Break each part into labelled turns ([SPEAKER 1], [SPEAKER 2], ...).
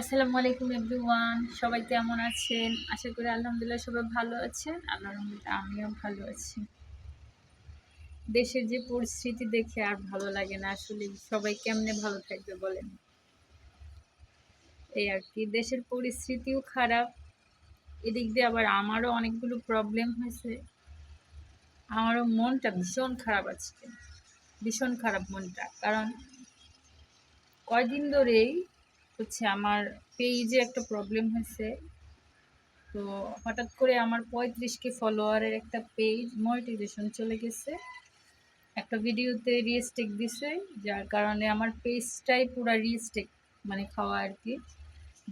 [SPEAKER 1] আসসালামু আলাইকুম এভরিওয়ান, সবাই কেমন আছেন? আশা করি আলহামদুলিল্লাহ সবাই ভালো আছেন। রহমতে আমিও ভালো আছি। দেশের যে পরিস্থিতি দেখে আর ভালো লাগে না আসলে, সবাই কেমনে ভালো থাকবে বলেন? এই আর কি, দেশের পরিস্থিতিও খারাপ। এদিক দিয়ে আবার আমারও অনেকগুলো প্রবলেম হয়েছে। আমারও মনটা ভীষণ খারাপ আজকে। ভীষণ খারাপ মনটা। কারণ কয়দিন ধরেই হচ্ছে আমার পেজে একটা প্রবলেম হয়েছে। তো হঠাৎ করে আমার পঁয়ত্রিশকে ফলোয়ারের একটা পেজ মনিটাইজেশন চলে গেছে। একটা ভিডিওতে রিস্টেক দিছে, যার কারণে আমার পেজটাই পুরো রিস্টেক মানে খাওয়া আর কি।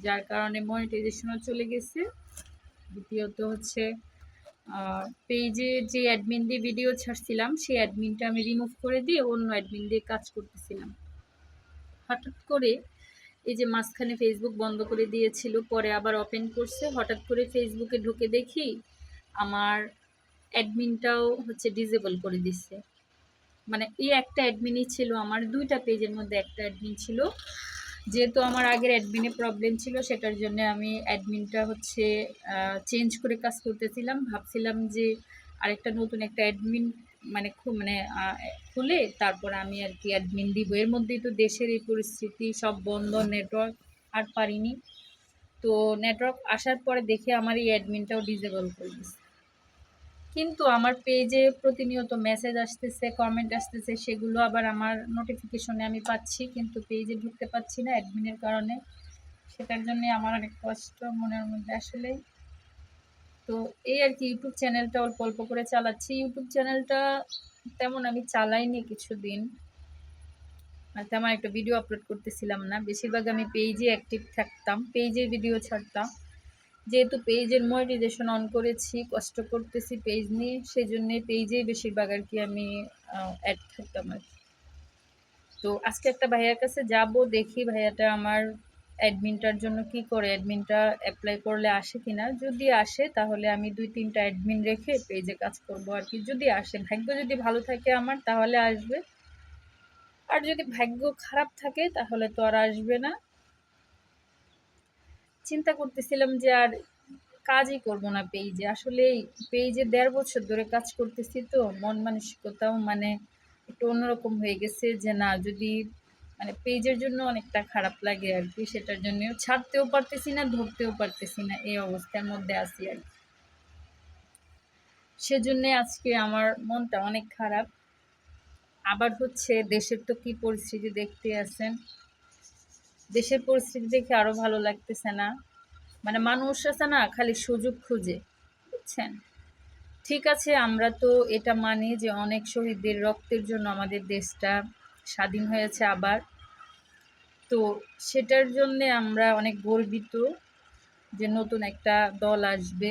[SPEAKER 1] যার কারণে মনিটাইজেশনও চলে গেছে। দ্বিতীয়ত হচ্ছে পেজে যে অ্যাডমিন দিয়ে ভিডিও ছাড়ছিলাম, সেই অ্যাডমিনটা আমি রিমুভ করে দিয়ে অন্য অ্যাডমিন দিয়ে কাজ করতেছিলাম। হঠাৎ করে এই যে মাঝখানে ফেসবুক বন্ধ করে দিয়েছিল, পরে আবার ওপেন করছে। হঠাৎ করে ফেসবুকে ঢুকে দেখি আমার অ্যাডমিনটাও হচ্ছে ডিজেবল করে দিচ্ছে। মানে এই একটা অ্যাডমিনই ছিল আমার, দুইটা পেজের মধ্যে একটা অ্যাডমিন ছিল। যেহেতু আমার আগের অ্যাডমিনে প্রবলেম ছিল, সেটার জন্য আমি অ্যাডমিনটা হচ্ছে চেঞ্জ করে কাজ করতেছিলাম। ভাবছিলাম যে আরেকটা নতুন একটা অ্যাডমিন মানে খুব মানে খুলে তারপর আমি আর কি অ্যাডমিন দিব। এর মধ্যেই তো দেশের এই পরিস্থিতি, সব বন্ধ নেটওয়ার্ক আর পারিনি। তো নেটওয়ার্ক আসার পরে দেখে আমার এই অ্যাডমিনটাও ডিজেবল করে দিচ্ছে কিন্তু আমার পেজে প্রতিনিয়ত মেসেজ আসতেছে কমেন্ট আসতেছে, সেগুলো আবার আমার নোটিফিকেশনে আমি পাচ্ছি, কিন্তু পেজে ঢুকতে পারছি না অ্যাডমিনের কারণে। সেটার জন্যে আমার অনেক কষ্ট মনের মধ্যে আসলে। তো এই আর কি ইউটিউব চ্যানেলটা অল্প অল্প করে চালাচ্ছি। ইউটিউব চ্যানেলটা তেমন আমি চালাইনি কিছুদিন। আর তেমন একটা ভিডিও আপলোড করতেছিলাম না। বেশিরভাগ আমি পেজে অ্যাক্টিভ থাকতাম পেজে ভিডিও ছাড়তাম। যেহেতু পেজের মনিটাইজেশন অন করেছি, কষ্ট করতেছি পেজ নিয়ে সেই জন্যে পেজেই বেশিরভাগ আর কি আমি অ্যাড থাকতাম আর কি। তো আজকে একটা ভাইয়ার কাছে যাব, দেখি ভাইয়াটা আমার অ্যাডমিনটার জন্য কি করে অ্যাডমিনটা অ্যাপ্লাই করলে আসে কি না যদি আসে, তাহলে আমি দুই তিনটা অ্যাডমিন রেখে পেজে কাজ করব আর কি। যদি আসে, ভাগ্য যদি ভালো থাকে আমার, তাহলে আসবে। আর যদি ভাগ্য খারাপ থাকে, তাহলে তো আর আসবে না। চিন্তা করতেছিলাম যে আর কাজই করব না পেজে। আসলে পেজে দেড় বছর ধরে কাজ করতেছি তো, মন মানসিকতাও মানে একটু অন্যরকম হয়ে গেছে যে না, যদি মানে পেজের জন্য অনেকটা খারাপ লাগে আর কি, সেটার জন্য ছাড়তেও পারতেছি না, ধরতেও পারতেছি না, এই অবস্থার মধ্যে আছি আর কি। সেজন্যে আজকে আমার মনটা অনেক খারাপ। আবার হচ্ছে দেশের তো কি পরিস্থিতি দেখতে আছেন? দেশের পরিস্থিতি দেখে আরও ভালো লাগতেছে না। মানে মানুষ আছে না, খালি সুযোগ খুঁজে, বুঝছেন? ঠিক আছে, আমরা তো এটা মানি যে অনেক শহীদদের রক্তের জন্য আমাদের দেশটা স্বাধীন হয়েছে আবার। তো সেটার জন্যে আমরা অনেক গর্বিত যে নতুন একটা দল আসবে,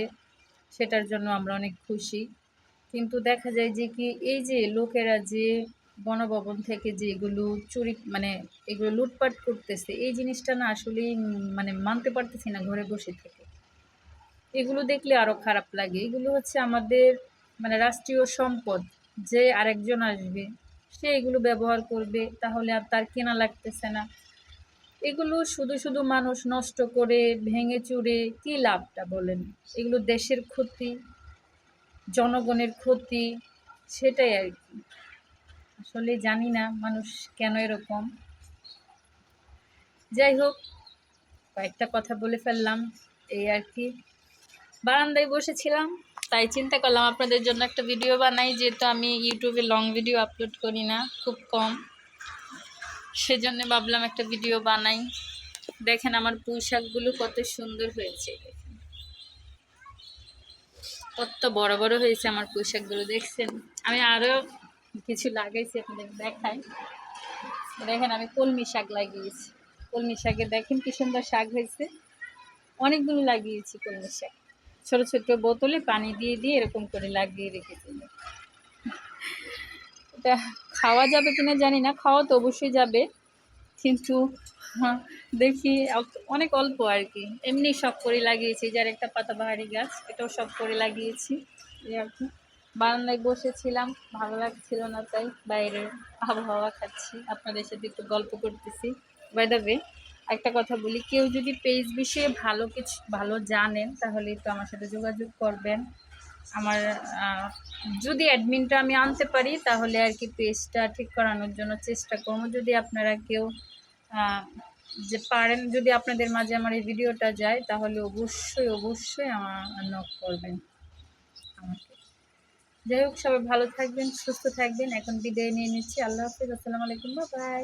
[SPEAKER 1] সেটার জন্য আমরা অনেক খুশি। কিন্তু দেখা যায় যে কি, এই যে লোকেরা যে গণভবন থেকে যে এগুলো চুরি মানে এগুলো লুটপাট করতেছে, এই জিনিসটা না আসলেই মানে মানতে পারতেছি না ঘরে বসে থেকে। এগুলো দেখলে আরও খারাপ লাগে। এগুলো হচ্ছে আমাদের মানে রাষ্ট্রীয় সম্পদ। যে আরেকজন আসবে সে এগুলো ব্যবহার করবে, তাহলে আর তার কেনা লাগতেছে না। এগুলো শুধু শুধু মানুষ নষ্ট করে, ভেঙে চুরে কী লাভটা বলেন? এগুলো দেশের ক্ষতি, জনগণের ক্ষতি, সেটাই আর কি। আসলে জানি না মানুষ কেন এরকম। যাই হোক, কয়েকটা কথা বলে ফেললাম, এই আর কি। বারান্দায় বসেছিলাম তাই চিন্তা করলাম আপনাদের জন্য একটা ভিডিও বানাই, যেহেতু আমি ইউটিউবে লং ভিডিও আপলোড করি না, খুব কম। সেজন্য ভাবলাম একটা ভিডিও বানাই। দেখেন আমার পুঁই শাকগুলো কত সুন্দর হয়েছে। কত বড় বড় হয়েছে আমার পুঁই শাকগুলো দেখছেন? আমি আরও কিছু লাগাইছি আপনাদের দেখাই। দেখেন আমি কলমি শাক লাগিয়েছি। কলমি শাকে দেখেন কি সুন্দর শাক হয়েছে। অনেকগুলো লাগিয়েছি কলমি শাক। ছোটো ছোটো বোতলে পানি দিয়ে দিয়ে এরকম করে লাগিয়ে রেখেছি। এটা খাওয়া যাবে কিনা জানি না খাওয়া তো অবশ্যই যাবে। কিন্তু হ্যাঁ, দেখি অনেক অল্প আর কি। এমনি শখ করে লাগিয়েছি যার একটা পাতাবাহারি গাছ এটাও শখ করে লাগিয়েছি। এই আর কি। বারান্দায় বসেছিলাম ভালো লাগছিল না তাই বাইরের আবহাওয়া খাচ্ছি। আপনাদের সাথে একটু গল্প করতেছি। বাই দ্য ওয়ে একটা কথা বলি, কেউ যদি পেজ বিষয়ে ভালো কিছু, ভালো জানেন, তাহলে একটু আমার সাথে যোগাযোগ করবেন। আমার যদি অ্যাডমিনটা আমি আনতে পারি, তাহলে আর কি পেজটা ঠিক করানোর জন্য চেষ্টা করব। যদি আপনারা কেউ যে পারেন, যদি আপনাদের মাঝে আমার এই ভিডিওটা যায়, তাহলে অবশ্যই অবশ্যই আমার নক করবেন। আমাকে। যাই হোক, সবাই ভালো থাকবেন, সুস্থ থাকবেন। এখন বিদায় নিয়ে নিচ্ছি। আল্লাহ হাফিজ। আসসালামু আলাইকুম। বাই